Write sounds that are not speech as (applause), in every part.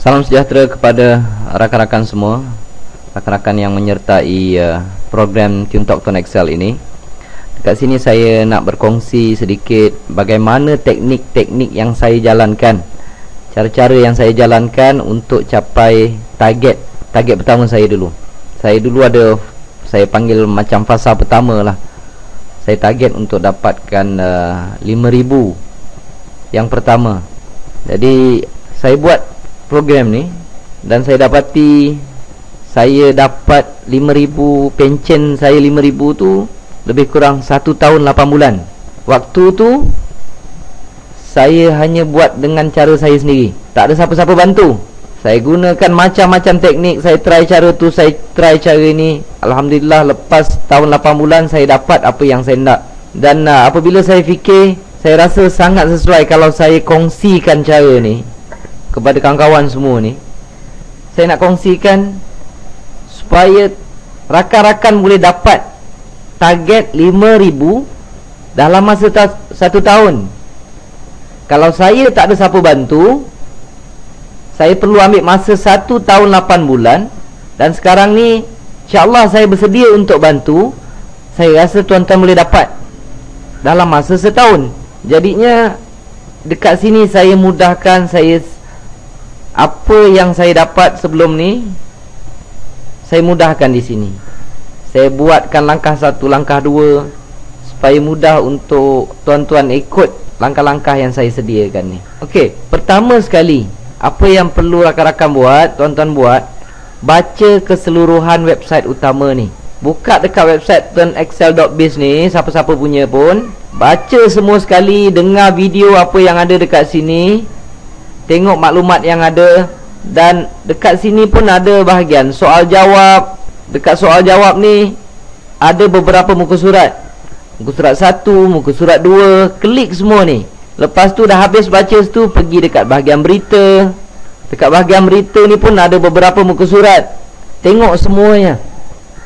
Salam sejahtera kepada rakan-rakan semua Rakan-rakan yang menyertai uh, program TuneTalk Tone Excel ini. Dekat sini saya nak berkongsi sedikit Bagaimana teknik-teknik yang saya jalankan Cara-cara yang saya jalankan untuk capai target Target pertama saya dulu. Saya dulu ada Saya panggil macam fasa pertama lah. Saya target untuk dapatkan uh, 5,000 Yang pertama. Jadi Saya buat program ni dan saya dapati saya dapat 5000 pension saya 5000 tu lebih kurang 1 tahun 8 bulan. Waktu tu saya hanya buat dengan cara saya sendiri. Tak ada siapa-siapa bantu. Saya gunakan macam-macam teknik saya try cara tu saya try cara ni Alhamdulillah lepas tahun 8 bulan saya dapat apa yang saya nak. Dan uh, apabila saya fikir saya rasa sangat sesuai kalau saya kongsikan cara ni kepada kawan-kawan semua ni saya nak kongsikan supaya rakan-rakan boleh dapat target 5000 dalam masa ta satu tahun. Kalau saya tak ada siapa bantu saya perlu ambil masa satu tahun 8 bulan dan sekarang ni insyaAllah saya bersedia untuk bantu saya rasa tuan-tuan boleh dapat dalam masa setahun. Jadinya dekat sini saya mudahkan saya apa yang saya dapat sebelum ni saya mudahkan di sini. Saya buatkan langkah satu langkah dua supaya mudah untuk tuan-tuan ikut langkah-langkah yang saya sediakan ni. Okey, pertama sekali apa yang perlu rakan-rakan buat tuan-tuan buat baca keseluruhan website utama ni. Buka dekat website turnexcel.biz ni siapa-siapa punya pun. Baca semua sekali dengar video apa yang ada dekat sini tengok maklumat yang ada dan dekat sini pun ada bahagian. Soal jawab dekat soal jawab ni ada beberapa muka surat. Muka surat satu, muka surat dua klik semua ni. Lepas tu dah habis baca tu pergi dekat bahagian berita. Dekat bahagian berita ni pun ada beberapa muka surat. Tengok semuanya.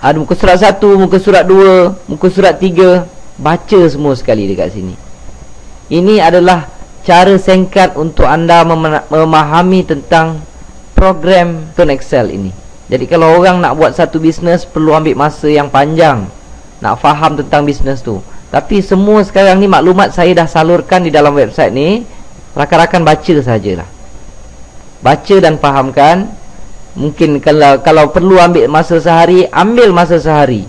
Ada muka surat satu, muka surat dua, muka surat tiga. Baca semua sekali dekat sini. Ini adalah cara singkat untuk anda memahami tentang program Tone Excel ini. Jadi kalau orang nak buat satu bisnes perlu ambil masa yang panjang nak faham tentang bisnes tu. Tapi semua sekarang ni maklumat saya dah salurkan di dalam website ni, rakan-rakan baca sajalah. Baca dan fahamkan. Mungkin kalau kalau perlu ambil masa sehari, ambil masa sehari.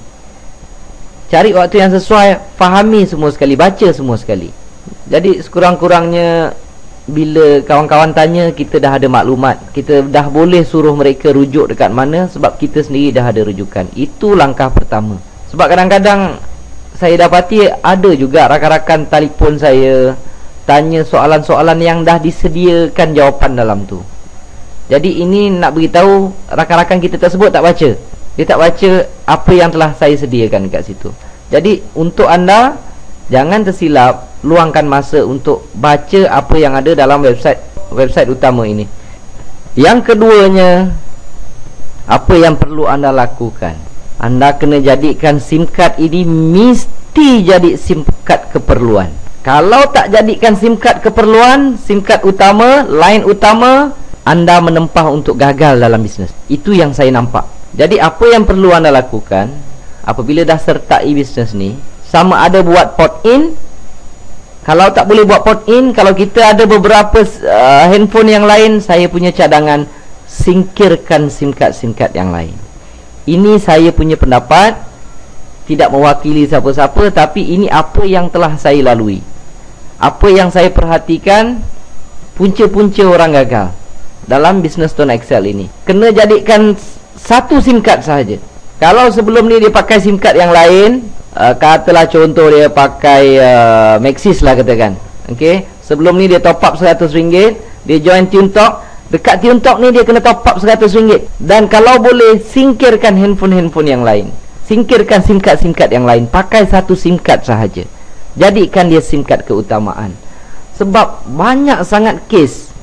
Cari waktu yang sesuai, fahami semua sekali, baca semua sekali. Jadi sekurang-kurangnya bila kawan-kawan tanya kita dah ada maklumat. Kita dah boleh suruh mereka rujuk dekat mana sebab kita sendiri dah ada rujukan. Itu langkah pertama. Sebab kadang-kadang saya dapati ada juga rakan-rakan telefon saya tanya soalan-soalan yang dah disediakan jawapan dalam tu. Jadi ini nak beritahu rakan-rakan kita tersebut tak baca. Dia tak baca apa yang telah saya sediakan dekat situ. Jadi untuk anda Jangan tersilap luangkan masa untuk baca apa yang ada dalam website website utama ini. Yang keduanya apa yang perlu anda lakukan? Anda kena jadikan SIM card ini mesti jadi SIM card keperluan. Kalau tak jadikan SIM card keperluan, SIM card utama, line utama, anda menempah untuk gagal dalam bisnes. Itu yang saya nampak. Jadi apa yang perlu anda lakukan apabila dah sertai bisnes ni, sama ada buat port in. Kalau tak boleh buat port in kalau kita ada beberapa uh, handphone yang lain saya punya cadangan singkirkan sim card sim card yang lain. Ini saya punya pendapat. Tidak mewakili siapa-siapa tapi ini apa yang telah saya lalui. Apa yang saya perhatikan punca-punca orang gagal dalam bisnes Tone Excel ini. Kena jadikan satu sim card sahaja. Kalau sebelum ni dia pakai sim card yang lain uh, katalah contoh dia pakai uh, Maxis lah katakan okey sebelum ni dia top up RM100 dia join TuneTalk dekat TuneTalk ni dia kena top up RM100 dan kalau boleh singkirkan handphone-handphone yang lain singkirkan SIM card SIM card yang lain pakai satu SIM card sahaja. Jadikan dia SIM card keutamaan. Sebab banyak sangat kes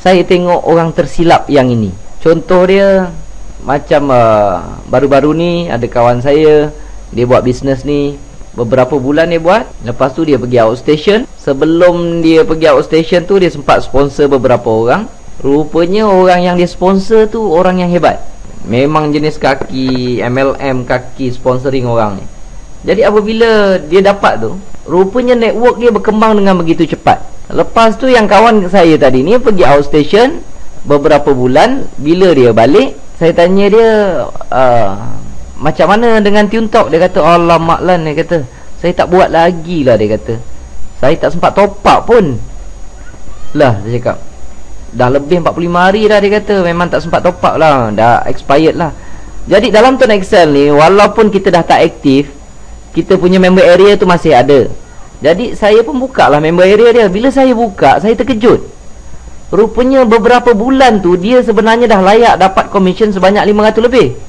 saya tengok orang tersilap yang ini. Contoh dia macam uh, baru-baru uh, ni ada kawan saya dia buat bisnes ni beberapa bulan dia buat. Lepas tu dia pergi outstation sebelum dia pergi outstation tu dia sempat sponsor beberapa orang. Rupanya orang yang dia sponsor tu orang yang hebat. Memang jenis kaki MLM kaki sponsoring orang ni. Jadi apabila dia dapat tu Rupanya network dia berkembang dengan begitu cepat. Lepas tu yang kawan saya tadi ni pergi outstation Beberapa bulan. Bila dia balik Saya tanya dia uh, Macam mana dengan tune talk Dia kata Allah maklan dia kata. Saya tak buat lagi lah dia kata. Saya tak sempat top up pun. Lah saya cakap. Dah lebih 45 hari dah dia kata. Memang tak sempat top up lah. Dah expired lah. Jadi dalam Tone Excel ni Walaupun kita dah tak aktif Kita punya member area tu masih ada. Jadi saya pun buka lah member area dia. Bila saya buka Saya terkejut. Rupanya beberapa bulan tu Dia sebenarnya dah layak dapat komisen sebanyak 500 lebih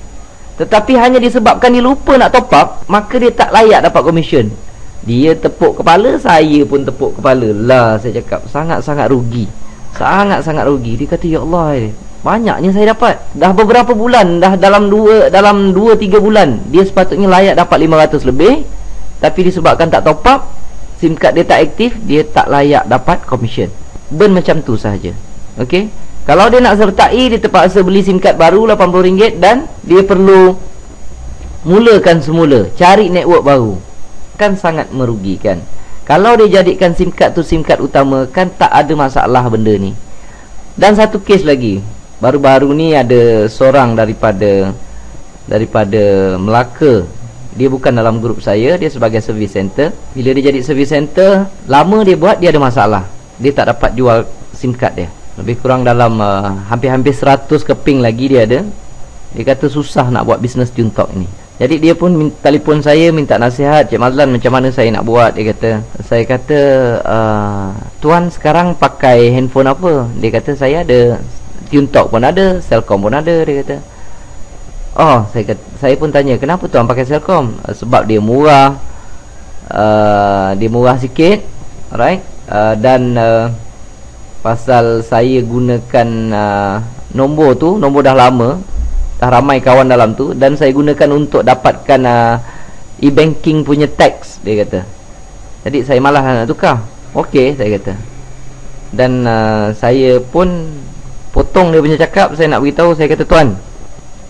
Tetapi hanya disebabkan dia lupa nak top up Maka dia tak layak dapat komisen Dia tepuk kepala Saya pun tepuk kepala. Lah saya cakap Sangat-sangat rugi. Sangat-sangat rugi. Dia kata ya Allah eh, Banyaknya saya dapat. Dah beberapa bulan Dah dalam 2 Dalam 2-3 bulan Dia sepatutnya layak dapat 500 lebih. Tapi disebabkan tak top up SIM card dia tak aktif Dia tak layak dapat commission. Burn macam tu sahaja. Okey Kalau dia nak sertai Dia terpaksa beli SIM card baru RM80 Dan dia perlu Mulakan semula. Cari network baru. Kan sangat merugikan. Kalau dia jadikan SIM card tu SIM card utama Kan tak ada masalah benda ni. Dan satu kes lagi. Baru-baru ni ada seorang daripada Daripada Melaka. Dia bukan dalam grup saya Dia sebagai service center. Bila dia jadi service center Lama dia buat dia ada masalah. Dia tak dapat jual SIM card dia Lebih kurang dalam uh, Hampir-hampir uh, 100 keping lagi dia ada. Dia kata susah nak buat bisnes Juntok ni. Jadi dia pun telefon saya minta nasihat Cik Mazlan macam mana saya nak buat? Dia kata. Saya kata uh, Tuan sekarang pakai handphone apa? Dia kata saya ada TuneTalk pun ada Cellcom pun ada Dia kata. Oh saya kata, saya pun tanya Kenapa tuan pakai Cellcom uh, Sebab dia murah uh, Dia murah sikit. Alright. Uh, Dan uh, Pasal saya gunakan uh, Nombor tu Nombor dah lama dah ramai kawan dalam tu dan saya gunakan untuk dapatkan uh, e-banking punya tax dia kata. Jadi saya malah nak tukar. Okey saya kata. Dan uh, saya pun potong dia punya cakap saya nak beritahu saya kata tuan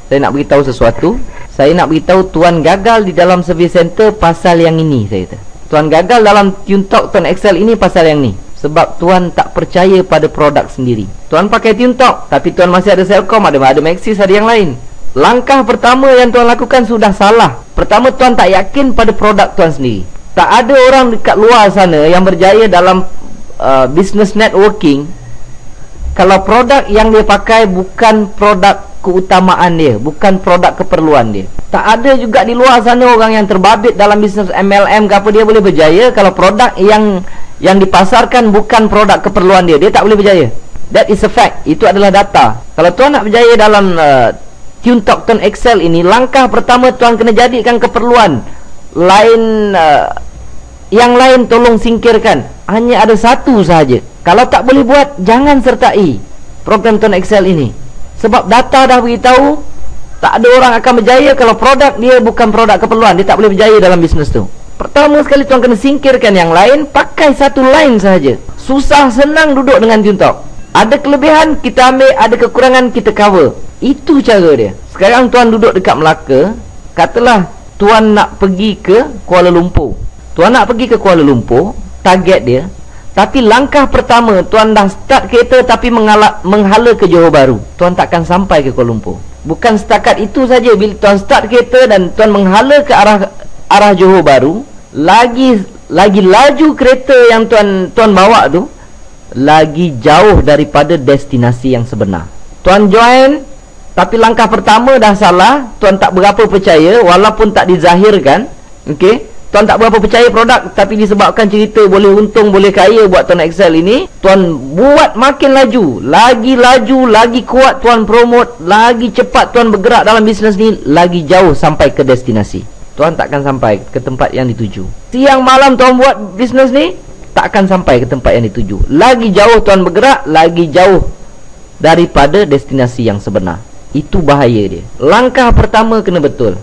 saya nak beritahu sesuatu. Saya nak beritahu tuan gagal di dalam service center pasal yang ini saya kata. Tuan gagal dalam tune talk tuan excel ini pasal yang ni sebab tuan tak percaya pada produk sendiri. Tuan pakai TuneTalk tapi tuan masih ada Cellcom, ada ada Maxis, ada yang lain. Langkah pertama yang tuan lakukan sudah salah. Pertama tuan tak yakin pada produk tuan sendiri. Tak ada orang dekat luar sana yang berjaya dalam uh, business networking kalau produk yang dia pakai bukan produk keutamaan dia, bukan produk keperluan dia. Tak ada juga di luar sana orang yang terbabit dalam bisnes MLM ke apa dia boleh berjaya kalau produk yang yang dipasarkan bukan produk keperluan dia. Dia tak boleh berjaya. That is a fact. Itu adalah data. Kalau tuan nak berjaya dalam uh, tune talk excel ini langkah pertama tuan kena jadikan keperluan. Lain uh, yang lain tolong singkirkan. Hanya ada satu sahaja. Kalau tak boleh buat jangan sertai program tune excel ini. Sebab data dah beritahu tak ada orang akan berjaya kalau produk dia bukan produk keperluan. Dia tak boleh berjaya dalam bisnes tu Pertama sekali tuan kena singkirkan yang lain Pakai satu line sahaja. Susah senang duduk dengan tuntok Ada kelebihan kita ambil Ada kekurangan kita cover. Itu cara dia. Sekarang tuan duduk dekat Melaka Katalah tuan nak pergi ke Kuala Lumpur. Tuan nak pergi ke Kuala Lumpur Target dia. Tapi langkah pertama Tuan dah start kereta Tapi menghala, menghala ke Johor Baru Tuan takkan sampai ke Kuala Lumpur. Bukan setakat itu saja Bila tuan start kereta Dan tuan menghala ke arah arah Johor Baru lagi lagi laju kereta yang tuan tuan bawa tu lagi jauh daripada destinasi yang sebenar. Tuan join tapi langkah pertama dah salah, tuan tak berapa percaya walaupun tak dizahirkan. Okey. Tuan tak berapa percaya produk tapi disebabkan cerita boleh untung boleh kaya buat tuan Excel ini, tuan buat makin laju, lagi laju, lagi kuat tuan promote, lagi cepat tuan bergerak dalam bisnes ni, lagi jauh sampai ke destinasi. Tuan takkan sampai ke tempat yang dituju. Siang malam tuan buat bisnes ni Takkan sampai ke tempat yang dituju. Lagi jauh tuan bergerak Lagi jauh Daripada destinasi yang sebenar. Itu bahaya dia. Langkah pertama kena betul.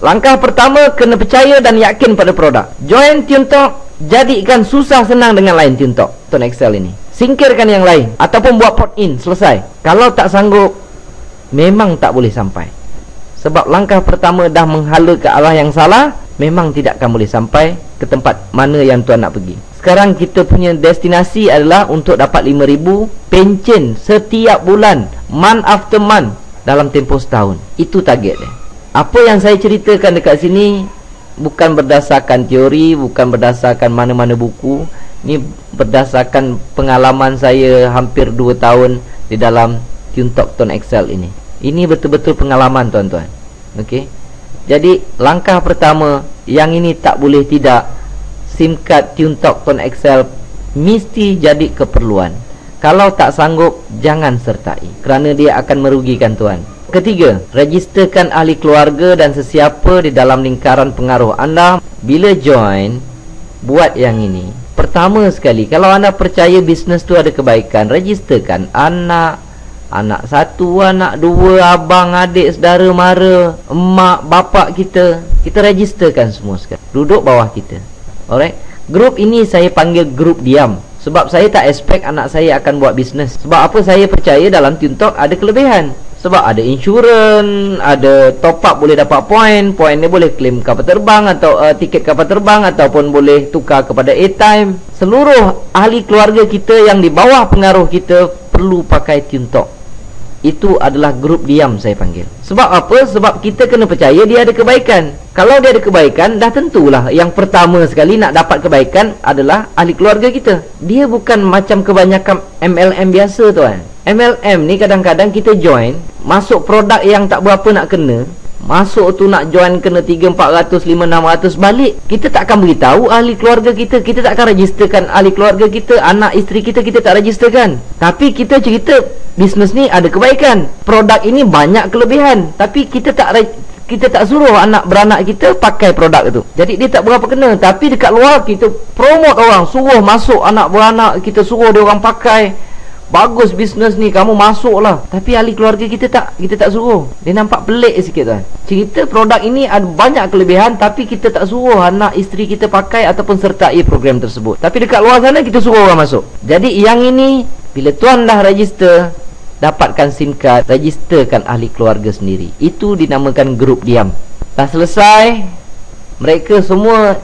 Langkah pertama kena percaya dan yakin pada produk. Join TuneTalk Jadikan susah senang dengan lain TuneTalk Tuan Excel ini. Singkirkan yang lain ataupun buat port in selesai. Kalau tak sanggup memang tak boleh sampai sebab langkah pertama dah menghala ke arah yang salah memang tidak akan boleh sampai ke tempat mana yang tuan nak pergi. Sekarang kita punya destinasi adalah untuk dapat 5000 pencen setiap bulan month after month dalam tempoh setahun. Itu target dia. Apa yang saya ceritakan dekat sini bukan berdasarkan teori bukan berdasarkan mana-mana buku. Ini berdasarkan pengalaman saya hampir 2 tahun di dalam TuneTalk Tone Excel ini. Ini betul-betul pengalaman tuan-tuan. Okey. Jadi langkah pertama yang ini tak boleh tidak SIM card TuneTalk Tone Excel mesti jadi keperluan. Kalau tak sanggup jangan sertai kerana dia akan merugikan tuan. Ketiga, registerkan ahli keluarga dan sesiapa di dalam lingkaran pengaruh anda bila join buat yang ini Pertama sekali Kalau anda percaya bisnes tu ada kebaikan Registerkan anak Anak satu, anak dua Abang, adik, saudara, mara Emak, bapak kita. Kita registerkan semua sekali Duduk bawah kita. Alright? Grup ini saya panggil grup diam. Sebab saya tak expect anak saya akan buat bisnes. Sebab apa saya percaya dalam TuneTalk ada kelebihan. Sebab ada insurans, ada top up boleh dapat point, point ni boleh claim kapal terbang atau uh, tiket kapal terbang ataupun boleh tukar kepada airtime. Seluruh ahli keluarga kita yang di bawah pengaruh kita perlu pakai TuneTalk. Itu adalah grup diam saya panggil. Sebab apa? Sebab kita kena percaya dia ada kebaikan. Kalau dia ada kebaikan, dah tentulah yang pertama sekali nak dapat kebaikan adalah ahli keluarga kita. Dia bukan macam kebanyakan MLM biasa tuan. MLM ni kadang-kadang kita join Masuk produk yang tak berapa nak kena Masuk tu nak join kena 3, 400, 5, 600 balik. Kita tak akan beritahu ahli keluarga kita. Kita tak akan registerkan ahli keluarga kita Anak isteri kita, kita tak registerkan. Tapi kita cerita bisnes ni ada kebaikan. Produk ini banyak kelebihan. Tapi kita tak kita tak suruh anak beranak kita pakai produk itu. Jadi dia tak berapa kena. Tapi dekat luar kita promote orang. Suruh masuk anak beranak Kita suruh dia orang pakai Bagus bisnes ni kamu masuklah. Tapi ahli keluarga kita tak kita tak suruh. Dia nampak pelik sikit tuan. Cerita produk ini ada banyak kelebihan tapi kita tak suruh anak isteri kita pakai ataupun sertai program tersebut. Tapi dekat luar sana kita suruh orang masuk. Jadi yang ini bila tuan dah register dapatkan SIM card, registerkan ahli keluarga sendiri. Itu dinamakan grup diam. Dah selesai mereka semua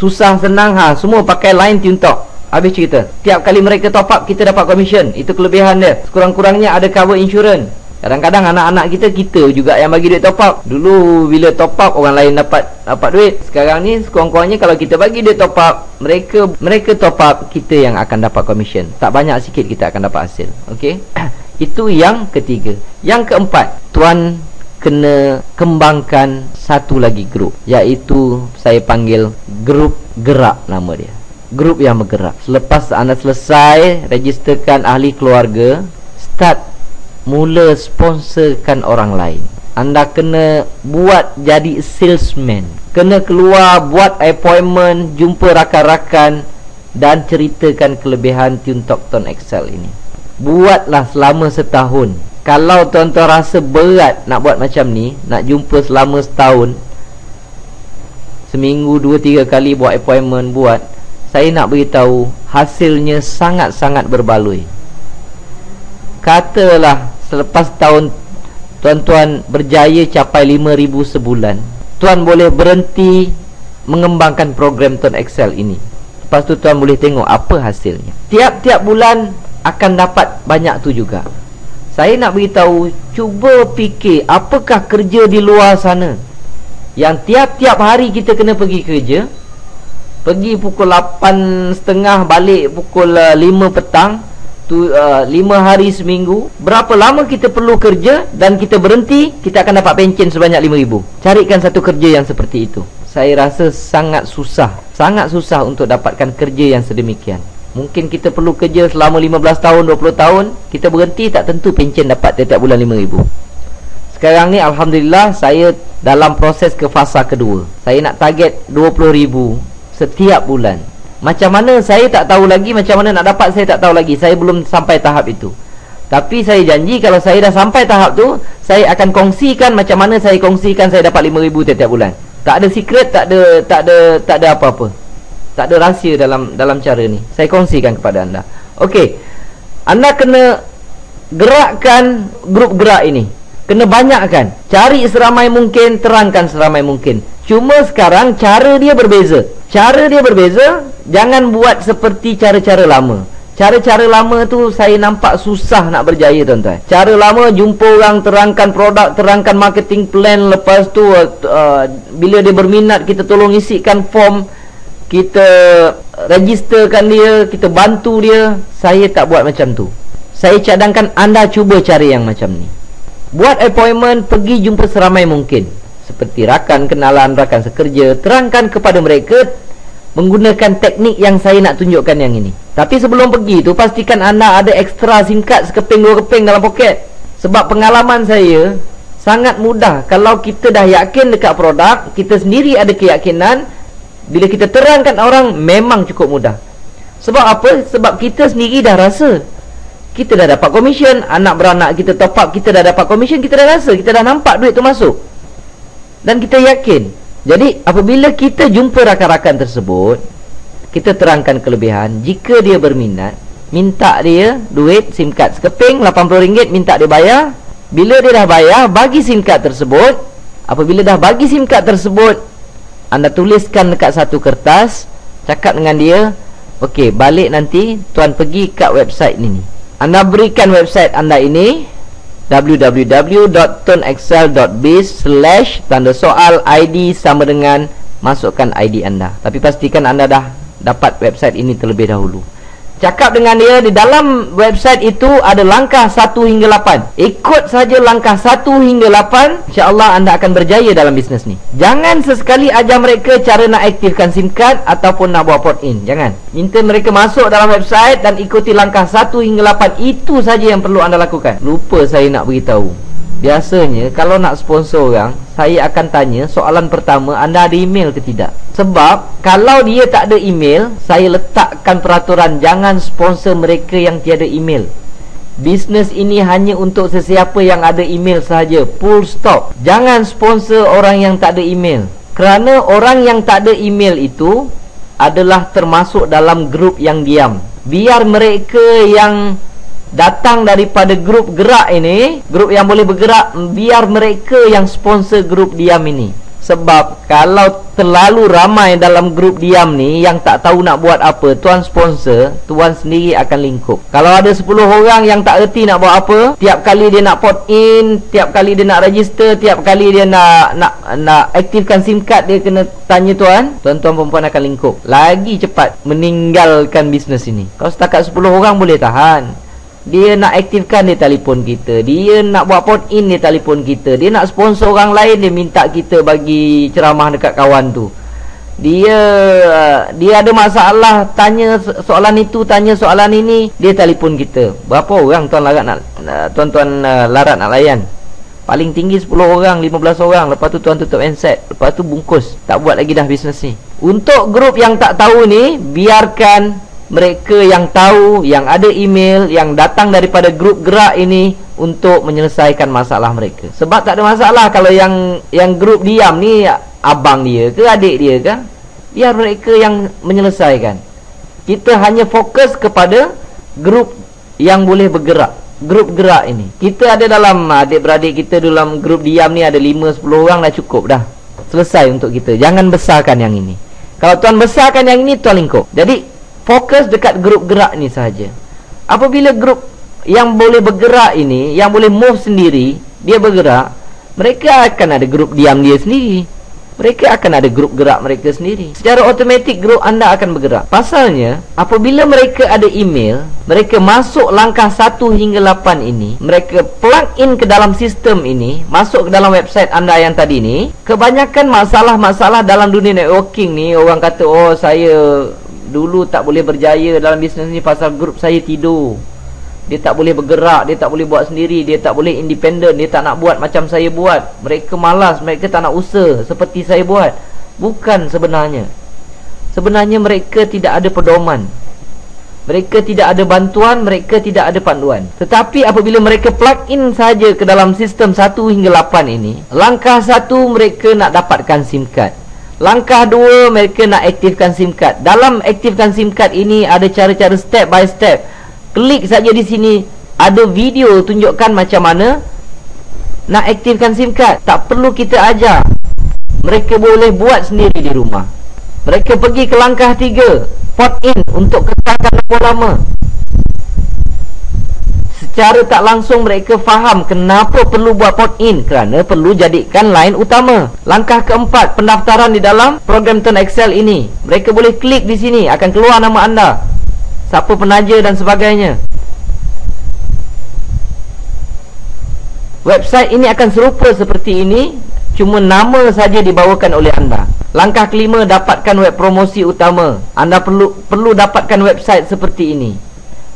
susah senang ha semua pakai line tune talk Habis cerita. Tiap kali mereka top up Kita dapat commission. Itu kelebihan dia. Sekurang-kurangnya ada cover insurance. Kadang-kadang anak-anak kita Kita juga yang bagi duit top up. Dulu bila top up Orang lain dapat dapat duit. Sekarang ni Sekurang-kurangnya Kalau kita bagi duit top up Mereka mereka top up Kita yang akan dapat commission. Tak banyak sikit kita akan dapat hasil. Okay (clears throat) Itu yang ketiga. Yang keempat Tuan kena kembangkan satu lagi grup. Iaitu Saya panggil Grup gerak nama dia grup yang bergerak. Selepas anda selesai Registerkan ahli keluarga Start Mula sponsorkan orang lain. Anda kena Buat jadi salesman. Kena keluar Buat appointment Jumpa rakan-rakan Dan ceritakan kelebihan TuneTalk Tone Excel ini. Buatlah selama setahun. Kalau tuan-tuan rasa berat Nak buat macam ni Nak jumpa selama setahun Seminggu dua tiga kali buat appointment Buat saya nak beritahu hasilnya sangat-sangat berbaloi. Katalah selepas tahun tuan-tuan berjaya capai 5000 sebulan, tuan boleh berhenti mengembangkan program Tuan Excel ini. Lepas tu tuan boleh tengok apa hasilnya. Tiap-tiap bulan akan dapat banyak tu juga. Saya nak beritahu, cuba fikir apakah kerja di luar sana yang tiap-tiap hari kita kena pergi kerja Pergi pukul 8.30 Balik pukul uh, 5 petang tu, uh, 5 hari seminggu Berapa lama kita perlu kerja Dan kita berhenti Kita akan dapat pencen sebanyak 5,000 Carikan satu kerja yang seperti itu. Saya rasa sangat susah Sangat susah untuk dapatkan kerja yang sedemikian. Mungkin kita perlu kerja selama 15 tahun 20 tahun Kita berhenti tak tentu pencen dapat Tiap-tiap bulan 5,000 Sekarang ni Alhamdulillah Saya dalam proses ke fasa kedua. Saya nak target 20,000 setiap bulan macam mana saya tak tahu lagi macam mana nak dapat saya tak tahu lagi saya belum sampai tahap itu tapi saya janji kalau saya dah sampai tahap tu saya akan kongsikan macam mana saya kongsikan saya dapat 5000 setiap bulan tak ada secret tak ada tak ada tak ada apa-apa tak ada rahsia dalam dalam cara ni saya kongsikan kepada anda Okey. Anda kena gerakkan grup gerak ini. Kena banyakkan. Cari seramai mungkin, terangkan seramai mungkin. Cuma sekarang cara dia berbeza. Cara dia berbeza, jangan buat seperti cara-cara lama. Cara-cara lama tu saya nampak susah nak berjaya tuan-tuan. Cara lama jumpa orang terangkan produk, terangkan marketing plan lepas tu uh, bila dia berminat kita tolong isikan form, kita registerkan dia, kita bantu dia. Saya tak buat macam tu. Saya cadangkan anda cuba cara yang macam ni. Buat appointment pergi jumpa seramai mungkin. Seperti rakan kenalan, rakan sekerja, terangkan kepada mereka menggunakan teknik yang saya nak tunjukkan yang ini. Tapi sebelum pergi tu pastikan anda ada ekstra SIM card sekeping dua keping dalam poket. Sebab pengalaman saya sangat mudah kalau kita dah yakin dekat produk, kita sendiri ada keyakinan bila kita terangkan orang memang cukup mudah. Sebab apa? Sebab kita sendiri dah rasa kita dah dapat komisen, anak beranak kita top up, kita dah dapat komisen, kita dah rasa, kita dah nampak duit tu masuk. Dan kita yakin. Jadi apabila kita jumpa rakan-rakan tersebut Kita terangkan kelebihan. Jika dia berminat Minta dia duit SIM card sekeping RM80 minta dia bayar. Bila dia dah bayar Bagi SIM card tersebut. Apabila dah bagi SIM card tersebut Anda tuliskan dekat satu kertas Cakap dengan dia Okey balik nanti Tuan pergi kat website ni Anda berikan website anda ini www.tonexcel.biz slash tanda soal ID sama dengan masukkan ID anda. Tapi pastikan anda dah dapat website ini terlebih dahulu Cakap dengan dia di dalam website itu ada langkah 1 hingga 8. Ikut saja langkah 1 hingga 8, insya-Allah anda akan berjaya dalam bisnes ni. Jangan sesekali ajar mereka cara nak aktifkan SIM card ataupun nak buat port in. Jangan. Minta mereka masuk dalam website dan ikuti langkah 1 hingga 8. Itu saja yang perlu anda lakukan. Lupa saya nak beritahu. Biasanya kalau nak sponsor orang Saya akan tanya soalan pertama Anda ada email ke tidak? Sebab kalau dia tak ada email Saya letakkan peraturan Jangan sponsor mereka yang tiada email. Bisnes ini hanya untuk sesiapa yang ada email sahaja Full stop. Jangan sponsor orang yang tak ada email. Kerana orang yang tak ada email itu Adalah termasuk dalam grup yang diam. Biar mereka yang datang daripada grup gerak ini grup yang boleh bergerak biar mereka yang sponsor grup diam ini sebab kalau terlalu ramai dalam grup diam ni yang tak tahu nak buat apa tuan sponsor tuan sendiri akan lingkup. Kalau ada 10 orang yang tak erti nak buat apa tiap kali dia nak port in tiap kali dia nak register tiap kali dia nak nak nak aktifkan sim card dia kena tanya tuan tuan-tuan perempuan akan lingkup. Lagi cepat meninggalkan bisnes ini. Kalau setakat 10 orang boleh tahan dia nak aktifkan dia telefon kita. Dia nak buat port in dia telefon kita. Dia nak sponsor orang lain dia minta kita bagi ceramah dekat kawan tu. Dia dia ada masalah Tanya soalan itu Tanya soalan ini Dia telefon kita. Berapa orang tuan larat nak Tuan-tuan uh, larat nak layan? Paling tinggi 10 orang 15 orang. Lepas tu tuan tutup handset. Lepas tu bungkus. Tak buat lagi dah bisnes ni. Untuk grup yang tak tahu ni Biarkan mereka yang tahu yang ada email yang datang daripada grup gerak ini untuk menyelesaikan masalah mereka. Sebab tak ada masalah kalau yang yang grup diam ni abang dia ke adik dia ke biar mereka yang menyelesaikan. Kita hanya fokus kepada grup yang boleh bergerak grup gerak ini. Kita ada dalam adik-beradik kita dalam grup diam ni ada 5 10 orang dah cukup dah. Selesai untuk kita. Jangan besarkan yang ini. Kalau tuan besarkan yang ini tuan lingkup. Jadi fokus dekat grup gerak ni saja. Apabila grup yang boleh bergerak ini, yang boleh move sendiri, dia bergerak, mereka akan ada grup diam dia sendiri. Mereka akan ada grup gerak mereka sendiri. Secara automatik grup anda akan bergerak. Pasalnya, apabila mereka ada email, mereka masuk langkah 1 hingga 8 ini, mereka plug in ke dalam sistem ini, masuk ke dalam website anda yang tadi ni, kebanyakan masalah-masalah dalam dunia networking ni, orang kata, oh saya Dulu tak boleh berjaya dalam bisnes ni pasal grup saya tidur. Dia tak boleh bergerak, dia tak boleh buat sendiri, dia tak boleh independen, dia tak nak buat macam saya buat. Mereka malas, mereka tak nak usaha seperti saya buat. Bukan sebenarnya. Sebenarnya mereka tidak ada pedoman. Mereka tidak ada bantuan, mereka tidak ada panduan. Tetapi apabila mereka plug in saja ke dalam sistem 1 hingga 8 ini, langkah satu mereka nak dapatkan SIM card. Langkah dua mereka nak aktifkan SIM card. Dalam aktifkan SIM card ini ada cara-cara step by step. klik saja di sini ada video tunjukkan macam mana nak aktifkan SIM card tak perlu kita ajar mereka boleh buat sendiri di rumah mereka pergi ke langkah 3 port in untuk kekalkan nombor lama secara tak langsung mereka faham kenapa perlu buat port in kerana perlu jadikan line utama. Langkah keempat, pendaftaran di dalam program Turn Excel ini. Mereka boleh klik di sini, akan keluar nama anda. Siapa penaja dan sebagainya. Website ini akan serupa seperti ini, cuma nama saja dibawakan oleh anda. Langkah kelima, dapatkan web promosi utama. Anda perlu perlu dapatkan website seperti ini.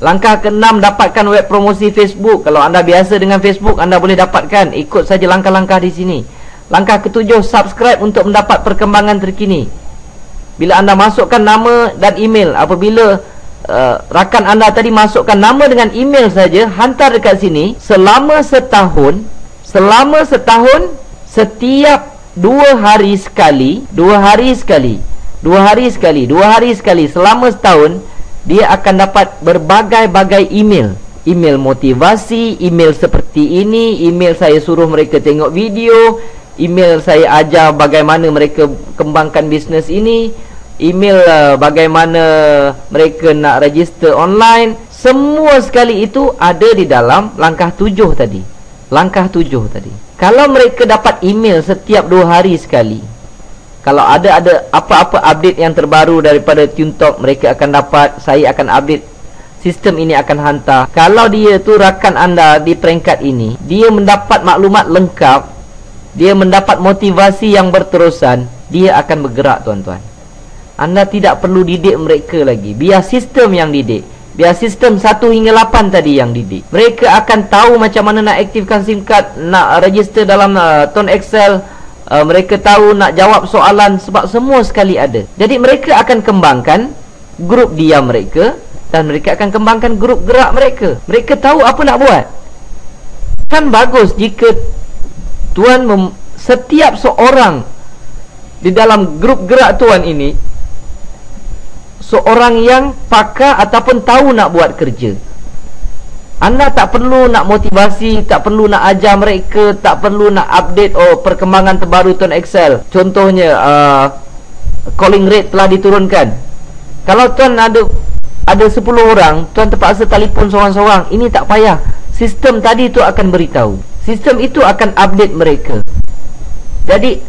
Langkah keenam dapatkan web promosi Facebook. Kalau anda biasa dengan Facebook, anda boleh dapatkan. Ikut saja langkah-langkah di sini. Langkah ketujuh, subscribe untuk mendapat perkembangan terkini. Bila anda masukkan nama dan email, apabila uh, rakan anda tadi masukkan nama dengan email saja, hantar dekat sini selama setahun, selama setahun setiap dua hari sekali, dua hari sekali, dua hari sekali, dua hari sekali selama setahun dia akan dapat berbagai-bagai email. Email motivasi email seperti ini email saya suruh mereka tengok video email saya ajar bagaimana mereka kembangkan bisnes ini email uh, bagaimana mereka nak register online. Semua sekali itu ada di dalam langkah tujuh tadi. Langkah tujuh tadi. Kalau mereka dapat email setiap dua hari sekali kalau ada ada apa-apa update yang terbaru daripada TuneTalk mereka akan dapat saya akan update sistem ini akan hantar. Kalau dia tu rakan anda di peringkat ini dia mendapat maklumat lengkap dia mendapat motivasi yang berterusan dia akan bergerak tuan-tuan. Anda tidak perlu didik mereka lagi. Biar sistem yang didik biar sistem 1 hingga 8 tadi yang didik. Mereka akan tahu macam mana nak aktifkan SIM card nak register dalam uh, Tone Excel uh, mereka tahu nak jawab soalan sebab semua sekali ada. Jadi mereka akan kembangkan grup dia mereka dan mereka akan kembangkan grup gerak mereka. Mereka tahu apa nak buat. Kan bagus jika tuan setiap seorang di dalam grup gerak tuan ini seorang yang pakar ataupun tahu nak buat kerja. Anda tak perlu nak motivasi, tak perlu nak ajar mereka, tak perlu nak update oh perkembangan terbaru Tuan Excel. Contohnya uh, calling rate telah diturunkan. Kalau tuan ada ada 10 orang, tuan terpaksa telefon seorang-seorang, ini tak payah. Sistem tadi tu akan beritahu. Sistem itu akan update mereka. Jadi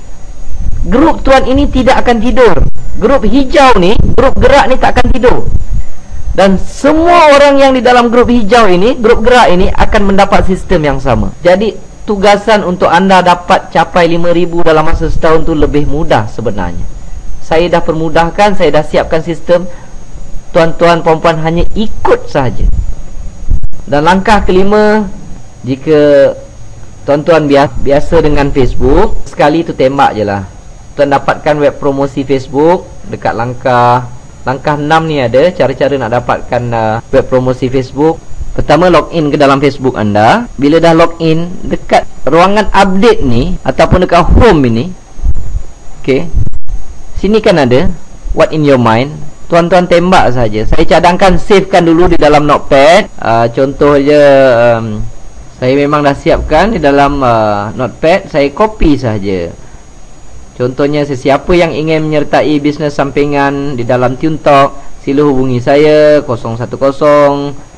grup tuan ini tidak akan tidur. Grup hijau ni, grup gerak ni tak akan tidur. Dan semua orang yang di dalam grup hijau ini Grup gerak ini akan mendapat sistem yang sama. Jadi tugasan untuk anda dapat capai 5,000 dalam masa setahun tu lebih mudah sebenarnya. Saya dah permudahkan, saya dah siapkan sistem. Tuan-tuan, puan-puan hanya ikut sahaja Dan langkah kelima Jika tuan-tuan biasa dengan Facebook Sekali tu tembak je lah. Tuan dapatkan web promosi Facebook Dekat langkah Langkah 6 ni ada cara-cara nak dapatkan uh, web promosi Facebook. Pertama login ke dalam Facebook anda. Bila dah login dekat ruangan update ni ataupun dekat home ini. Okey. Sini kan ada what in your mind. Tuan-tuan tembak saja. Saya cadangkan savekan dulu di dalam notepad. Uh, contoh je um, saya memang dah siapkan di dalam uh, notepad. Saya copy saja. Contohnya sesiapa yang ingin menyertai bisnes sampingan di dalam TuneTalk Sila hubungi saya 010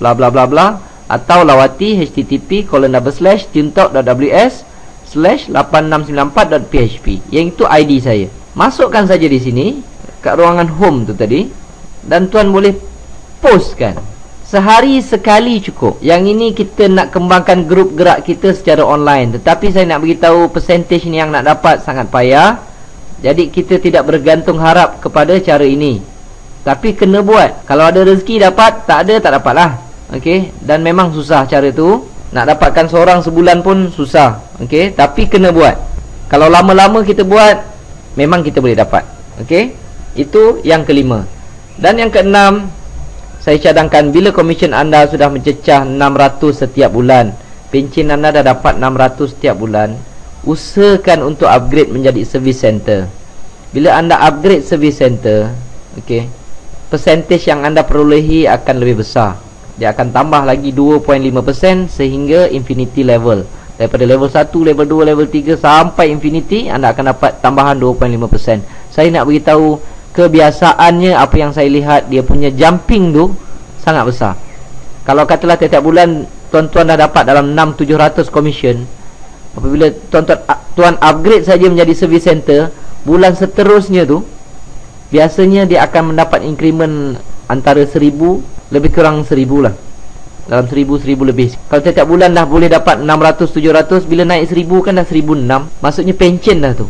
bla bla bla bla Atau lawati http colon double slash tunetalk.ws slash 8694.php Yang itu ID saya. Masukkan saja di sini Kat ruangan home tu tadi Dan tuan boleh postkan Sehari sekali cukup. Yang ini kita nak kembangkan grup gerak kita secara online. Tetapi saya nak beritahu percentage ni yang nak dapat sangat payah. Jadi kita tidak bergantung harap kepada cara ini. Tapi kena buat. Kalau ada rezeki dapat, tak ada tak dapatlah. Okey, Dan memang susah cara tu. Nak dapatkan seorang sebulan pun susah. Okey, Tapi kena buat. Kalau lama-lama kita buat Memang kita boleh dapat. Okey, Itu yang kelima. Dan yang keenam Saya cadangkan bila komisen anda sudah mencecah 600 setiap bulan Pencin anda dah dapat 600 setiap bulan usahakan untuk upgrade menjadi service center. Bila anda upgrade service center okey percentage yang anda perolehi akan lebih besar. Dia akan tambah lagi 2.5% sehingga infinity level. Daripada level 1, level 2, level 3 sampai infinity anda akan dapat tambahan 2.5% saya nak beritahu kebiasaannya apa yang saya lihat dia punya jumping tu sangat besar. Kalau katalah tiap-tiap bulan tuan-tuan dah dapat dalam 6-700 commission apabila tuan-tuan tuan upgrade saja menjadi service center bulan seterusnya tu biasanya dia akan mendapat increment antara 1000 lebih kurang 1000 lah. Dalam 1000 1000 lebih. Kalau tiap-tiap bulan dah boleh dapat 600 700 bila naik 1000 kan dah 1006 maksudnya pension dah tu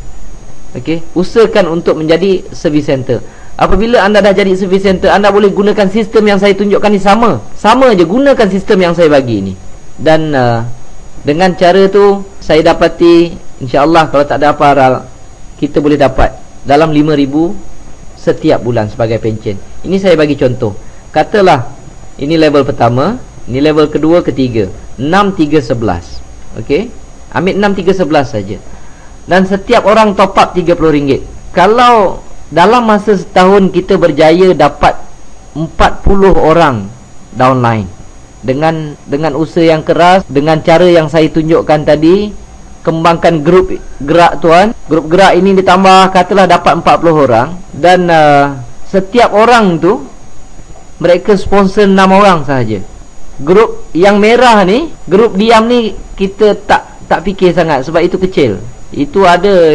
okey usahakan untuk menjadi service center apabila anda dah jadi service center anda boleh gunakan sistem yang saya tunjukkan ni sama sama aja gunakan sistem yang saya bagi ni dan uh, dengan cara tu saya dapati insyaallah kalau tak ada apa aral kita boleh dapat dalam 5000 setiap bulan sebagai pencen. Ini saya bagi contoh. Katalah ini level pertama, ini level kedua, ketiga. 6 3 11. Okey? Ambil 6 3 11 saja. Dan setiap orang top up RM30. Kalau dalam masa setahun kita berjaya dapat 40 orang downline. Dengan dengan usaha yang keras, dengan cara yang saya tunjukkan tadi, kembangkan grup gerak tuan. Grup gerak ini ditambah katalah dapat 40 orang. Dan uh, setiap orang tu mereka sponsor 6 orang sahaja. Grup yang merah ni grup diam ni kita tak tak fikir sangat sebab itu kecil itu ada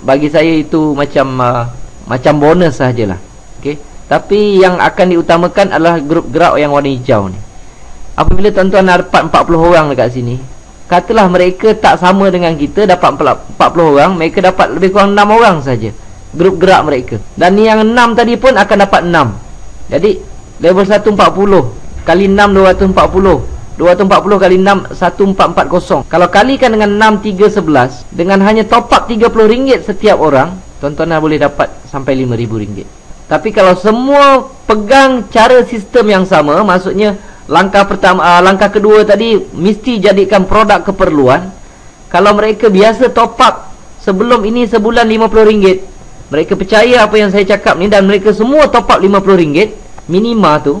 bagi saya itu macam uh, macam bonus sahajalah okey? Tapi yang akan diutamakan adalah grup gerak yang warna hijau ni. Apabila tuan-tuan dapat 40 orang dekat sini Katalah mereka tak sama dengan kita Dapat 40 orang Mereka dapat lebih kurang 6 orang saja. Grup gerak mereka. Dan yang 6 tadi pun akan dapat 6 Jadi Level 1 40 Kali 6 240 240 kali 6 1440 Kalau kalikan dengan 6 3 11 Dengan hanya top up RM30 setiap orang Tuan-tuan boleh dapat Sampai RM5,000 Tapi kalau semua Pegang cara sistem yang sama Maksudnya Langkah pertama uh, langkah kedua tadi mesti jadikan produk keperluan. Kalau mereka biasa top up sebelum ini sebulan RM50, mereka percaya apa yang saya cakap ni dan mereka semua top up RM50, minima tu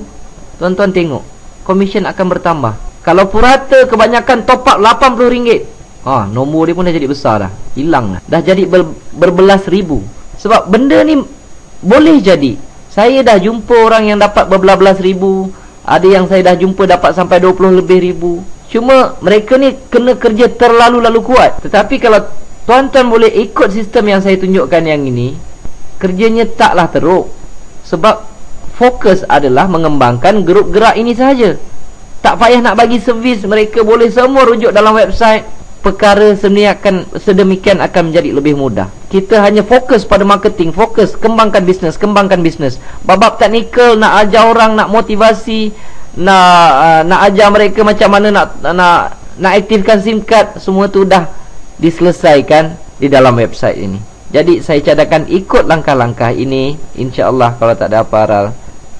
tuan-tuan tengok, komisen akan bertambah. Kalau purata kebanyakan top up RM80, ha, nombor dia pun dah jadi besar dah. Hilang dah. Dah jadi ber, berbelas ribu. Sebab benda ni boleh jadi. Saya dah jumpa orang yang dapat berbelas-belas ribu ada yang saya dah jumpa dapat sampai 20 lebih ribu Cuma mereka ni kena kerja terlalu-lalu kuat Tetapi kalau tuan-tuan boleh ikut sistem yang saya tunjukkan yang ini Kerjanya taklah teruk Sebab fokus adalah mengembangkan grup gerak ini sahaja Tak payah nak bagi servis Mereka boleh semua rujuk dalam website perkara sedemikian sedemikian akan menjadi lebih mudah. Kita hanya fokus pada marketing, fokus kembangkan bisnes, kembangkan bisnes. Babak teknikal nak ajar orang, nak motivasi, nak uh, nak ajar mereka macam mana nak nak nak aktifkan SIM card, semua tu dah diselesaikan di dalam website ini. Jadi saya cadangkan ikut langkah-langkah ini, insya-Allah kalau tak ada apa aral.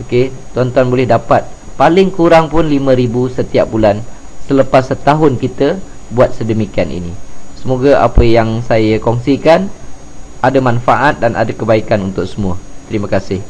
Okey, tuan-tuan boleh dapat paling kurang pun 5000 setiap bulan selepas setahun kita buat sedemikian ini. Semoga apa yang saya kongsikan ada manfaat dan ada kebaikan untuk semua. Terima kasih.